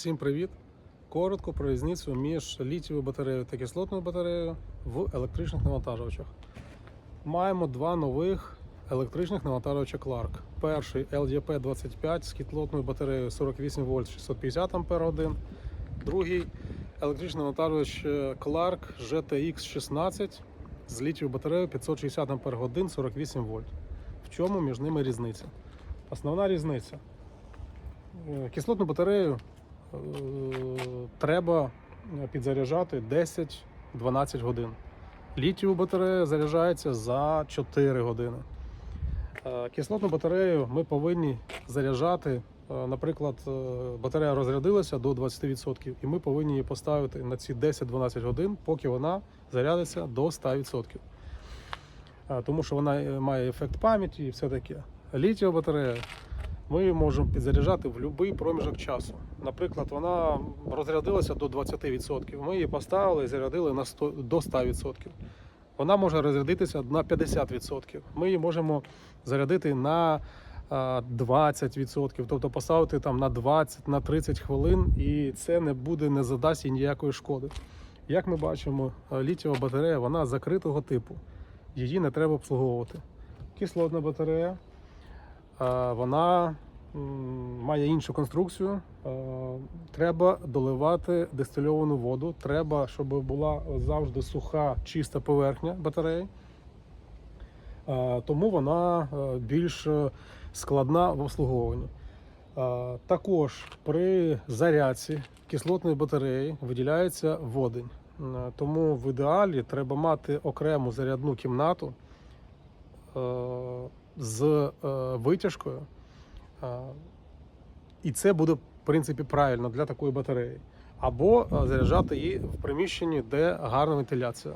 Всім привіт! Коротко про різницю між літієвою батареєю та кислотною батареєю в електричних навантажувачах. Маємо два нових електричних навантажувача Clark. Перший LDP25 з кислотною батареєю 48 вольт 650 Ах. Другий електричний навантажувач е, Clark GTX 16 з літієвою батареєю 560 Ах 48 вольт. В чому між ними різниця? Основна різниця. Е, Кислотну батарею треба підзаряджати 10-12 годин. Літієву батарея заряджається за 4 години. Е, Кислотну батарею ми повинні заряджати. е, Наприклад, е, батарея розрядилася до 20%, і ми повинні її поставити на ці 10-12 годин, поки вона зарядиться до 100%. Е, Тому що вона е, має ефект пам'яті і все таке. Літієва батарея ми її можемо підзаряджати в будь-який проміжок часу. Наприклад, вона розрядилася до 20%. Ми її поставили і зарядили на 100, до 100%. Вона може розрядитися на 50%. Ми її можемо зарядити на 20%, тобто поставити там на 20 на 30 хвилин, і це не буде, не задасть їй ніякої шкоди. Як ми бачимо, е, літієва батарея вона закритого типу. Її не треба обслуговувати. Кислотна батарея. Е, вона має іншу конструкцію. Е, Треба доливати дистильовану воду. Треба, щоб була завжди суха, чиста поверхня батареї. Е, Тому вона більш складна в обслуговуванні. Також при зарядці кислотної батареї виділяється водень. Тому в ідеалі треба мати окрему зарядну кімнату з е, витяжкою. Е, І це буде, в принципі, правильно для такої батареї. Або е, заряджати її в приміщенні, де гарна вентиляція.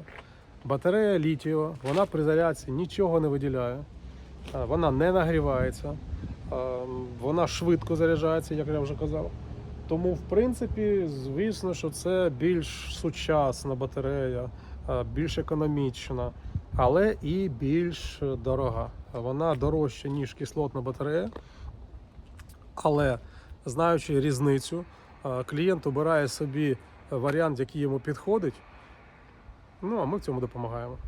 Батарея літієва, вона при зарядці нічого не виділяє, вона не нагрівається, вона швидко заряджається, як я вже казав. Тому, в принципі, звісно, що це більш сучасна батарея, більш економічна, але і більш дорога. Вона дорожча, ніж кислотна батарея. Але знаючи різницю, е, клієнт обирає собі варіант, який йому підходить. Ну а ми в цьому допомагаємо.